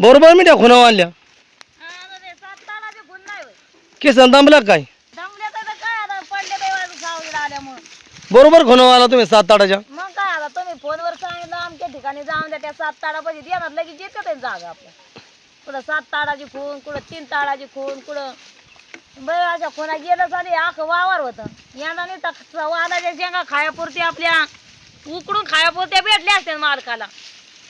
बरोबर मी टाकून आणल्या. आता ते सात तालाचे गुण नाही होय. केसन दमले काय बरोबर खुणव आला तुम्ही सात ताडाच्या मग काय आता तुम्ही फोनवर सांगितलं आमच्या ठिकाणी जाऊन द्या त्या सात ताडापाशी येणार लगेच येते ते जागा आपल्या. कुठं सात ताडाची खून कुठं तीन ताडाची खून कुठं बरं अशा खुणा आख वावर होतं. नाही तर वादाच्या शेंगा खायापुरती आपल्या उकडून खायापुरत्या भेटल्या असत्या मालकाला.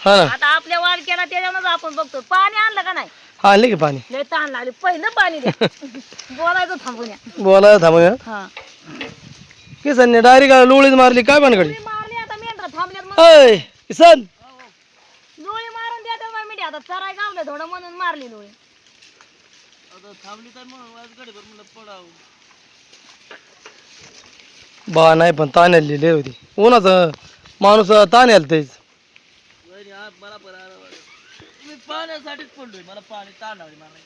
हा ना. आता आपल्या वाद केला त्याच्यानंच आपण बघतो पाणी आणलं का नाही? हा आणले की पाणी. लय ताण लागली. पहिलं पाणी द्या. बोलायचं थांबून या. बोलायला थांबूया हा. किसनने डायरेक्ट लोळीच मारली. काय लोळी मारली आता मेंढरा थांबल्यात मग. अय किसन लोळी मारून द्या तर मी. आता चराय गावलं थोडं म्हणून मारली लोळी. बा नाही पण ताण आलेली लय होती. उन्हाचं माणूस ताण आलं तेच पाण्यासाठीच पडलोय मला पाणी ताण लागली मला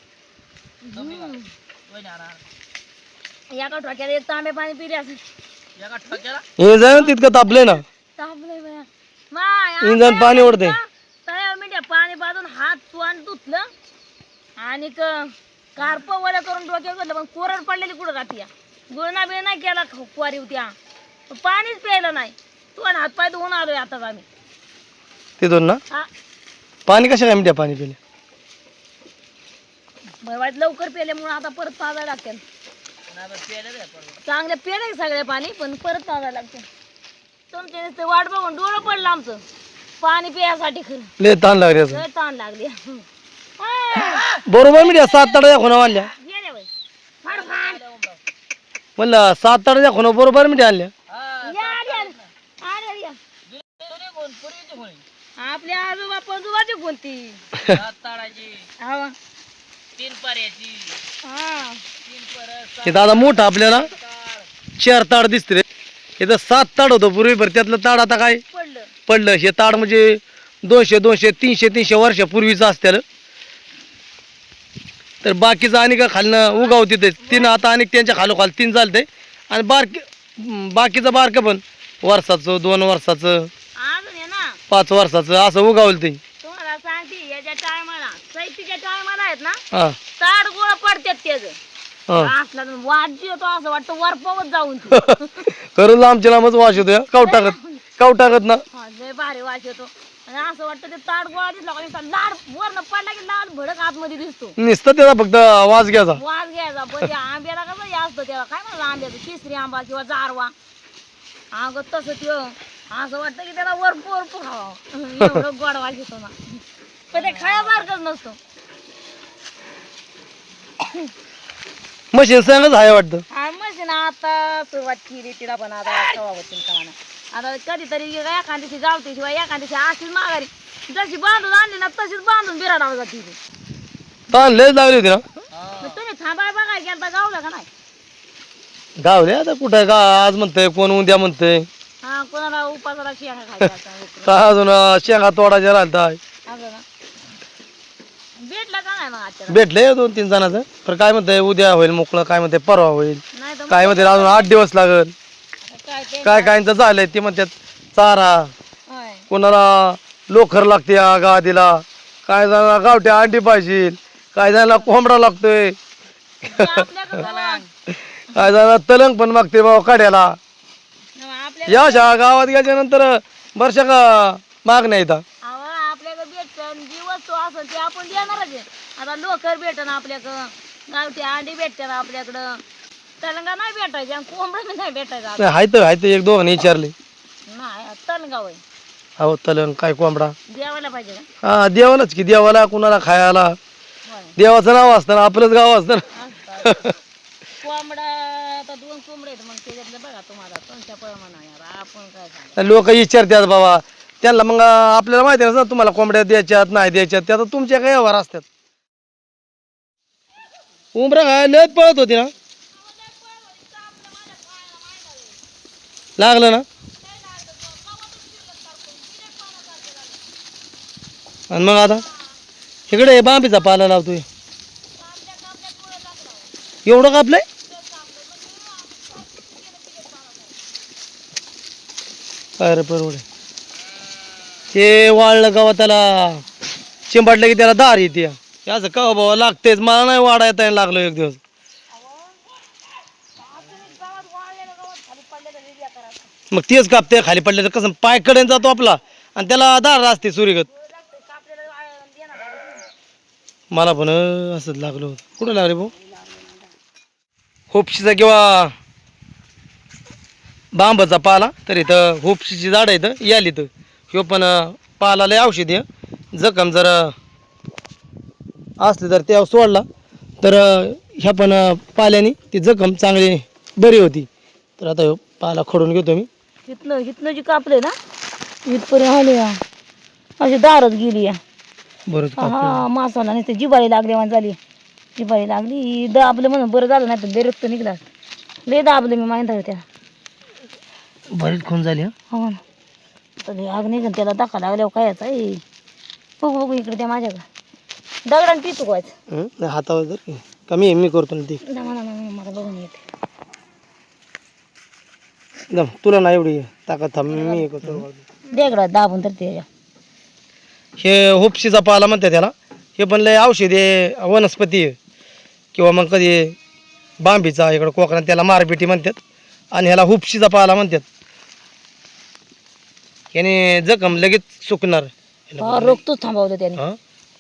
एका ठोक्यात एक तांबे पाणी पिले एका ठोक्याला? हे तितकं तापले ना. बया. माय इंजन पाणी ओढते. तळ्यावर मी पाणी पाजून हात तोंड धुतलं आणि कार्प वड्या करून डोक्यावर घेतलं पण कोरड पडलेली कुठं राहते या? गुळणा बिळणा केला कुवारी होत्या. पण पाणीच प्यायलं नाही. तोंड हात पाय धुवून आलोय आताच आम्ही. तिथून ना? पाणी कशा काय म्हणते पाणी पिले बरं वाईट लवकर पेल्यामुळे आता परत पाजायला लागतील. चांगले पेले सगळे पाणी पण परत पाजायला लागते तुमच्या नुसते वाट बघून डोळं पडलं आमचं. पाणी पियासाठी खरं. लय ताण लागले असं लय ताण लागली. बरोबर मी सात ताडाच्या खुणा आणल्या. गेले बाई. फाड फाड. म्हणलं सात ताडाच्या खुणा बरोबर मी आणल्या. या, आली, आली. आली, आली, या. आपल्या आजोबा पंजोबाची कोणती हा. तीन पर्याची हा. तीन परत हे दादा मोठं आपल्याला चार. ताड दिसते रे. इथं सात ताड होतं पूर्वी बरं त्यातलं ताड आता काय? पडलं. पडलं. हे ताड म्हणजे दोनशे दोनशे तीनशे तीनशे वर्षापूर्वीचं असत्याला. तर बाकीचं आणि का खालनं उगावते ते तीन आता आणि त्यांच्या खालोखाल तीन चालते आणि बारके बाकीचं बारकं पण. वर्षाचं दोन वर्षाचं. पाच वर्षाचं असं उगावलं ते. तुम्हाला सांगते याच्या टायमाला टायमाला आहेत ना हां. ताड गोळ पडतात त्याच. हां. असला तर वाद येतो असं वाटतं वरपवत जाऊन ते. खरं लांबच्या लांबच वास येतो काव टाकत काव टाकत ना. हा, लय भारी वास येतो. आणि असं वाटतं ते ताड गोळा दिसला का नुसता लाड वरनं पडला की लाल भडक आतमध्ये दिसतो. नुसतं त्याचा फक्त वास घ्यायचा. वास घ्यायचा पण त्या आंब्याला कसं हे असतं त्याला काय म्हणलं आंब्याचं तिसरी आंबा किंवा जारवा. अगं तसं ते असं वाटतं की त्याला वरपू वरपू खावा. एवढं गोड वास येतो ना. पण ते खायासारखंच नसतं. मशीन सांगच आहे वाटतं. हा म्हणजे ना आता सुरुवात केली तिला पण आता कवा म्हणा आता कधीतरी एखाद्याशी गावते शिवाय एखाद्याशी अशीच माघारी. जशी बांधून आणली ना तशीच बांधून बिराडावर जाते ती. ताण लय लागली होती ना? मग तुम्ही थांबाय बघाय गेलता गावला का नाही? गावले आता कुठं? का आज म्हणतंय कोण उद्या म्हणतंय? कोणाला उपासाला शेंगा खायचा असा उकरून. का अजून अं, शेंगा तोडायच्या राहता असं ना. भेटला का नाही मग आजच्या भेटले दोन तीन जणांचं. पण काय म्हणतंय उद्या होईल मोकळं काय म्हणते परवा होईल. नाही तर काय म्हणते अजून आठ दिवस लागल. काय ते काय कायचं झालंय ते म्हणतात चारा. होय. कोणाला लोखर लागते या गादीला. काय जणांना गावठी अंडी पाहिजे काय जणांना कोंबडा लागतोय. ते आपल्याकडं बघा. काय जणांना तलंग पण मागते बाबा काढ्याला. या अशा गावात गेल्यानंतर बरशा का मागण्या येतात अहो, आपल्याकडे भेटन जी वस्तू असेल ती आपण देणारच आहे आता लोकर भेटन आपल्याकडं गावठी अंडी भेटतात आपल्याकडं तलंगा नाही भेटायचे आणि कोंबडं बी नाही भेटायचं. नाही हायत हायत एक दोघांनी विचारले नाही तलगाव आहे अहो तलंग काय कोंबडा द्यावायला पाहिजे का हा देवालाच की देवाला कुणाला खायला होय. देवाचं नाव असतं ना आपलंच गाव असतं ना. असतं. कोंबडा आता दोन कोंबडे आहेत मग त्याच्यातलं बघा तुम्हाला तुमच्या आपण काय सांगा? लोक विचारतात बाबा त्यांना मग आपल्याला माहिती आहे तुम्हाला कोंबड्या द्यायच्यात नाही द्यायच्यात त्या तर तुमच्या काही व्यवहार असतात? उमरा काय लयच पळत होती ना? लागलं ना? आणि मग आता? इकडे बांबीचा पाला लावतोय. एवढं कापलंय? अरे परवडे. ते वाळलं गावा त्याला? चिंबाटलं की त्याला दार येते. असं का बाबा लागतेच. मला नाही वाढा येता लागलो एक दिवस. मग तेच कापते खाली पडले तर कसं? पाय कडेन जातो आपला. आणि त्याला दार असते सूर्यगत मला पण असंच लागलं कुठं लागले भाऊ? होपशीचा किंवा बांबाचा पाला तर इथं होपशीची झाड इथं याल इथं ह्यो पण पाला लय औषध आहे. जखम जर असली तर त्या सोडला. तर ह्या पण पाल्याने ती जखम चांगली बरी होती. तर आता ह्यो पाला खडून घेतो मी. इथनं इथनं जी कापले ना इथपर्यंत आले या. अशी दारच गेली या. बरं हा मासाला नाही ते जिबाळी लागली म्हणून झाली. जिबाळी लागली दाबलं म्हणून बरं झालं नाही तर रक्त निघला. लय दाबलं मी माहिती त्या. बरीच खून झाली हं? हो ना. तर लय आग निघन त्याला दाखा लागल्यावर काय याचा? ए बघू बघू इकडे त्या माझ्याकडे दगडाने ती चुकवायचं हं? नाही हातावर की. कमी आहे मी करतो ना ती. मला बघून येते. दम तुला नाही एवढी ताकद थांब मी हे करतो. देगडा दाबून तर ते. हे होपशीचा पाला म्हणतात त्याला. हे पण लय औषधी आहे वनस्पती आहे. किंवा मग कधी बांबीचा इकडं कोकणात त्याला मारपिटी म्हणतात. आणि ह्याला हुपशीचा पाला म्हणतात. याने जखम लगेच सुकणार. हा रक्तच थांबवलं त्याने. हं?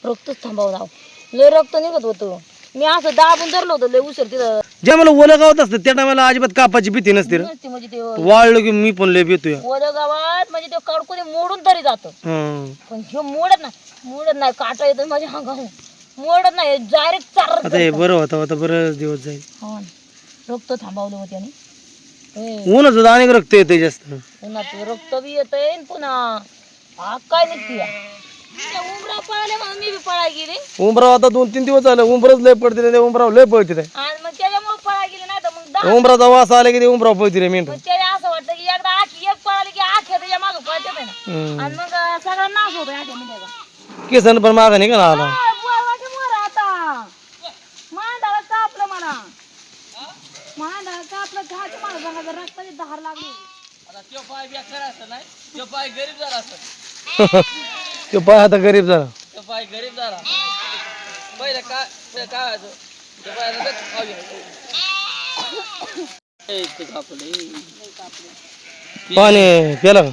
रक्तच थांबवलं. लय रक्त निघत होतं. मी असं दाबून धरलं होतं लय उशीर तिथं. ज्या मला ओलं गावात असतं त्या टायमाला अजिबात कापाची भीती नसते रे. नसती म्हणजे ते वाळलं की मी पण लय भीतो या ओल्या गावात म्हणजे ते कडकोनी मोडून तरी जातं. हं. पण हे मोडत नाही. मोडत नाही. काटा येतो माझ्या अंगावर. मोडत नाही. डायरेक्ट चार आता हे बरं होतं आता बरं दिवस जाईल. हो ना. रक्त थांबवलं होते हे, ऊनच होतं अनेक रक्त येते जास्त. उन्हाचं रक्त बी येतंय आणि पुन्हा. आग काय निघते या. त्या उमरा पळाले म्हणून मी बी पळा गेले. उंबराव आता दोन तीन दिवस झाले उंबरच लय पडते ते उंबराव लय पळते ते आणि मग त्याच्यामुळे पळा गेले नाही तर मग दहा उंबराचा वास आला की ते उंबराव पळते रे मग त्याला असं वाटतं की एकदा आखी एक पळाली की त्याच्या मागं पळते ना हम्म. आणि मग अं, सगळा नाश होतो आख्या केसन पण मागा नाही का आला आता मांडाला कापलं मला मांडाला कापलं घाट मला सांगा रक्ताची धार लागली आता तो पाय बेकार असं नाही तो तो पाय आता गरीब झाला. तो पाय गरीब झाला. पहिलं काय पहिलं काय व्हायचं तो पाय लगेच खाऊ घ्यायचं. ए, ते कापलं, ए. पाणी प्याला का?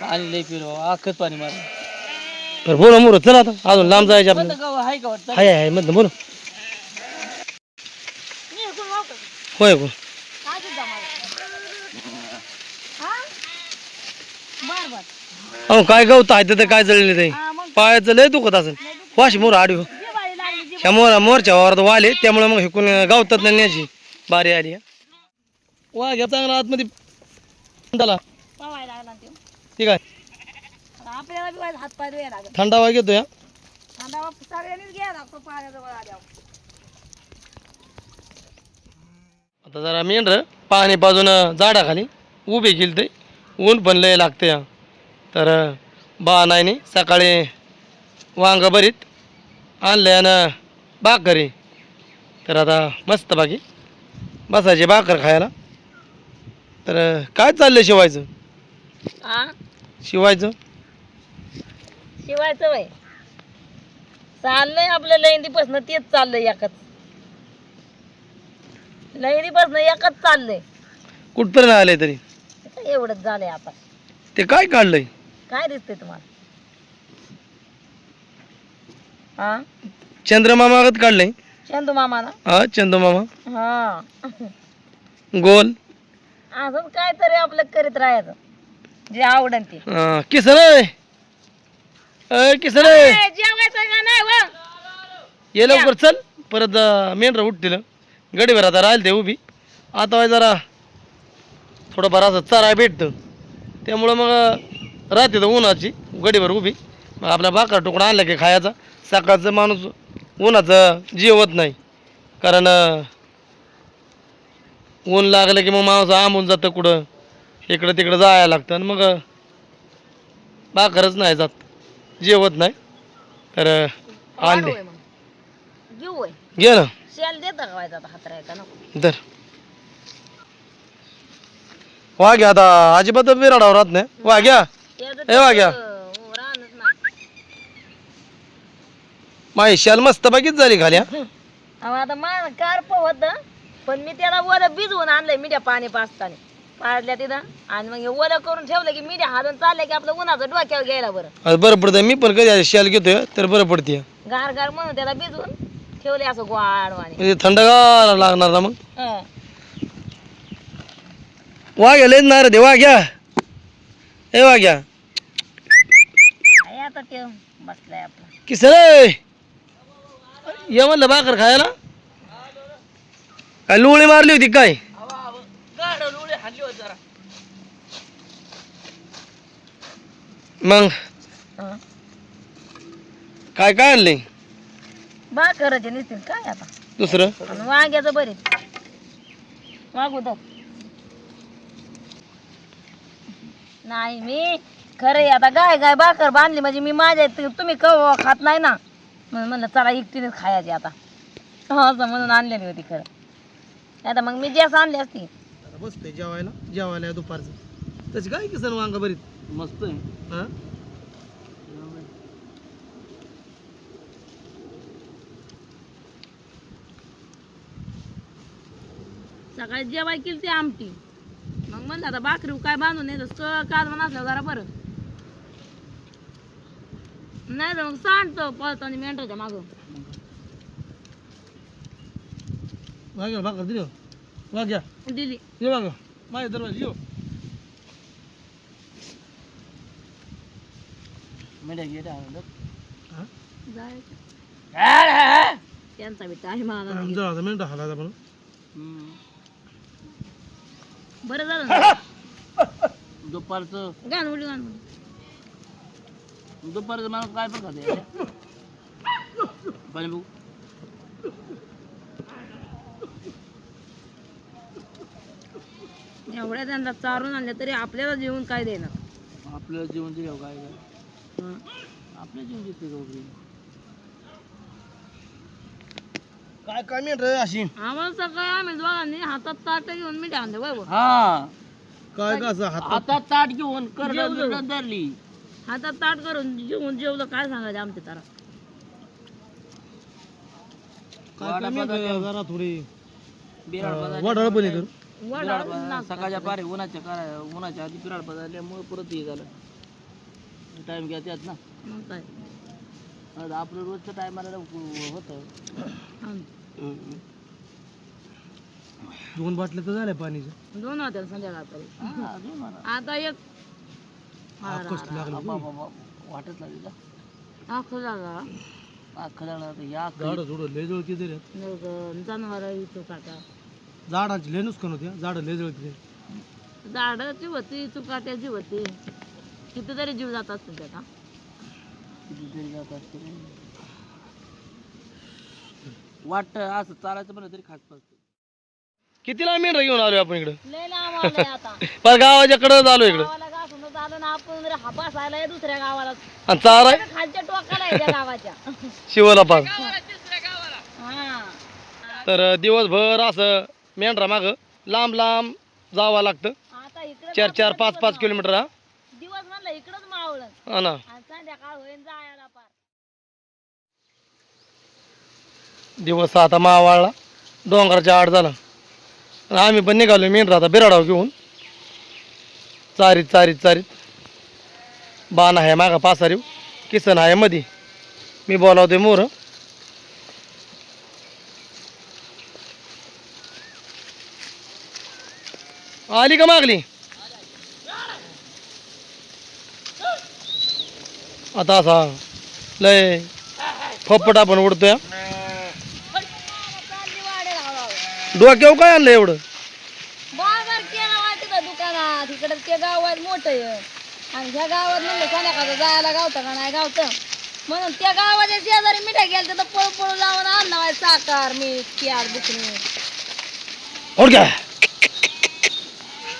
पाणी लई पिलो. आखच पाणी मारलं. तर बोला मुर चला आता. अजून लांब जायचं बंद आपलं गाव आहे का वाटतं? हाय हाय मधलं बोला. होय गो बर बर अहो काय गवत आहे तिथं काय जळले ते पायाचं लय दुखत असेल. वाशी मोर आडी हो. जिवाळी लागली जी ह्या मोर मोरच्या वावरात वाले त्यामुळे मग हे कोणी गावतात ना न्याची बारी आली हा. वा घ्या चांगला आतमध्ये तो. ठीक आहे थंडा वाय घेतो या आता जरा मेंढर पाणी बाजून झाडाखाली उभी गेली ते ऊन पण लय लागते या तर बा नाही सकाळी वांग भरीत आणलं आणि भाकरी. तर आता मस्त बाकी. बसायचे भाकर खायला. तर काय चाललंय शिवायचं? हा शिवायचं? शिवायचं वय. चाललंय आपलं लैंदीपासनं तेच चाललंय एकच. लैंदीपासनं एकच चाललंय. कुठपर्यंत आलंय तरी? एवढंच झालंय आता. ते काय काढलंय? काय दिसतंय तुम्हाला? हा? चंद्रमामागत काढलंय. चंदू मामाना हा चंदमामा. हा. गोल. असंच काहीतरी आपलं करीत राहायचं. जे आवडन ते. हा, किसन आहे अय किसन आहे ए, जेवायचं का नाही व? ये लवकर चल. परत मेंढर उठतील गडीभर आता राहील ते उभी. आता वाय जरा थोडंफार असं चराय भेटतं. त्यामुळं मग राहते तर उन्हाची गडीभर उभी. मग आपला भाकर तुकडा आणला की खायचा. सकाळचं माणूस उन्हाचं जेवत नाही. कारण ऊन लागलं की मग माणूस आंबून जातं कुठं. इकडं तिकडं जायला लागतं आणि मग भाकरच नाही जात. जेवत नाही. तर आणले. घे ना. देता का व्हायचा आता अजिबात बिराडावर राहत नाही. वाघ्या तसं, हो, माझी शाल मस्त बाकीच झाली खाली हा. अहो, आता मा कार्प होत पण मी त्याला ओलं भिजवून आणलंय मिठ्या पाणी पाचताने पाजल्या तिथं. आणि मग हे ओलं करून ठेवलं की मिठ्या हालून चाललं की आपलं उन्हाचं डोक्यावर घ्यायला बरं. बरं पडतं. मी पण कधी शाल घेतोय तर बरं पडते. गार गार म्हणून त्याला भिजवून ठेवले असं ग्वाडवाने म्हणजे थंडगार लागणार ना मग? हं. वाघ्या लयच ना रे वाघ्या. ए वाघ्या. आता ते बसलाय आपला. किसन ये म्हणलं भाकर खायला. काय लोळी मारली होती काय? गाड लुळे हाणली होती जरा मग? हं. काय काय आणले भाकराचे नसतील काय आता? दुसरं? आणि वांग्याचं बरे वागू तर नाही मी. खरं आहे आता गाय गाय भाकर बांधली म्हणजे मी माझ्या इथे- तुम्ही कव खात नाही ना. म्हणून म्हणलं चला एकटीनेच खायची आता. असं म्हणून आणलेली होती खरं. आता मग मी जास्त आणली असती. बसते जेवायला जेवायला दुपारचं. त्याची काय किसन वांग बरीत मस्त आहे. हा? सकाळी जेवाय केली ती आमटी. मग म्हणलं आता भाकरी काय बांधून नाही तर काल म्हणा असलं जरा बरं. नाही तर मग सांडतो पळताना मेंढराच्या मागं. वाघ्या भाकर दिली हो. वाघ्या दिली. ये वाघ माझ्या दरवाजा येऊ मेढ्या गेल्या हा? जायचं. त्यांचा टाइम आला नाही. जरा आता हालायचा पण बरं झालं ना. दुपारचं. गाण उडी गाण. दुपारचं माणूस काय पण खाते. पाणी बघू एवढ्या त्यांना चारून आणल्या तरी आपल्याला जेवण काय देणार? आपलं जेवण दिलं काय काय? आपलं जेवण दिसते का काय काय मिनिट रे अशी? आम्हाला सकाळी आम्ही दोघांनी हातात ताट घेऊन मी आणलं बरोबर. हा. काय का असं हात आता ताट घेऊन करडं. बिरडं धरली. हातात ताट करून जेवून जेवलं काय सांगायचं आमच्या तारा? काय जरा थोडी. बिराड. वडाळ पण बिराड. सकाळच्या पारे उन्हाच्या काय उन्हाच्या आधी बिराड परत हे झालं. टाइम घ्या त्यात ना. मग काय? आता आपलं रोजचं टायमाला होतं. आम- दोन बाटल्या तर झाल्या पाणीच्या. दोन होत्या संध्याकाळपर्यंत. हा, मला. आता एक लागलं लागली का? झाला या झाडं झुडं लय जवळ किती रे जनावर इथं काटा झाडांची लय नुकसान होते झाडं लय जवळ किती झाडाची होती चुकाट्याची होती. कितीतरी जीव जात असतील त्याचा कितीतरी जात असते वाटतं असं चालायचं म्हणलं तरी खास पास कितीला मिनिट घेऊन आलो आपण इकडं? पण गावाच्या कडं आलो इकडं. आलो ना आपण जर हापास आलाय दुसऱ्या गावाला. आणि चारा? खालच्या टोकाला आहे त्या गावाच्या. शिवला पास हा. तर दिवसभर असं मेंढरा माग लांब लांब जावं लागतं. आता इकडं चार चार पाच पाच किलोमीटर हा? दिवस म्हणलं इकडंच मावळण. हा ना. आणि संध्याकाळ होईन जायला पार. दिवस आता मावाळला. डोंगराच्या आड झाला. आणि आम्ही पण निघालो मेंढरा आता बिराडाव घेऊन. चारीत चारीत चारीत. बाण आहे मागा पासारीव. किसन आहे मधी. मी बोलावते मोर. आली का मागली? आता असा लय फपटा आपण उडतोय. हा. डोक्यावर काय आणलं एवढं? बाजार केला वाटत दुकानात. इकडे ते गाव आहे मोठं. आहे आणि ह्या गावात म्हणलं संध्याकाळचं जायला गावतं का नाही गावतं म्हणून त्या गावाच्या शेजारी मिठाई गेलं तर पळू पळू लावून आणणार साखर मीठ प्यार ओढ काय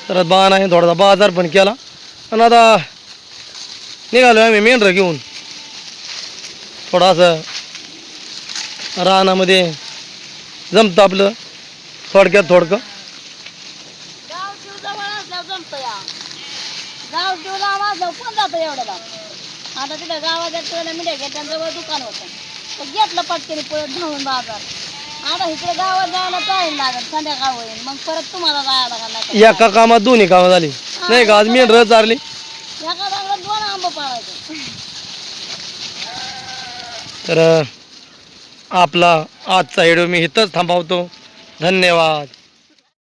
तर बाण आहे थोडासा बाजार पण केला. आणि आता निघालो आम्ही मेंढरं घेऊन. थोडासा रानामध्ये जमतं आपलं थोडक्यात थोडकं. गाव जीव जवळ असल्यावर जमतं या. गाव जीव लांब असल्यावर कोण जातं एवढं लांब आता तिथं गावाच्या टोल्या मिठाई घेतल्याजवळ दुकान होतं. तर घेतलं पटकन परत धावून बाजार. आता इकडे गावात जायला टाईम लागत संध्याकाळ होईल. मग परत तुम्हाला जायला लागणार एका कामात दोन्ही कामं झाली. नाही का? आज मेंढर चारली. एका जागेला दोन आंब पाळायचे. तर आपला आजचा व्हिडिओ मी इथंच थांबवतो. धन्यवाद.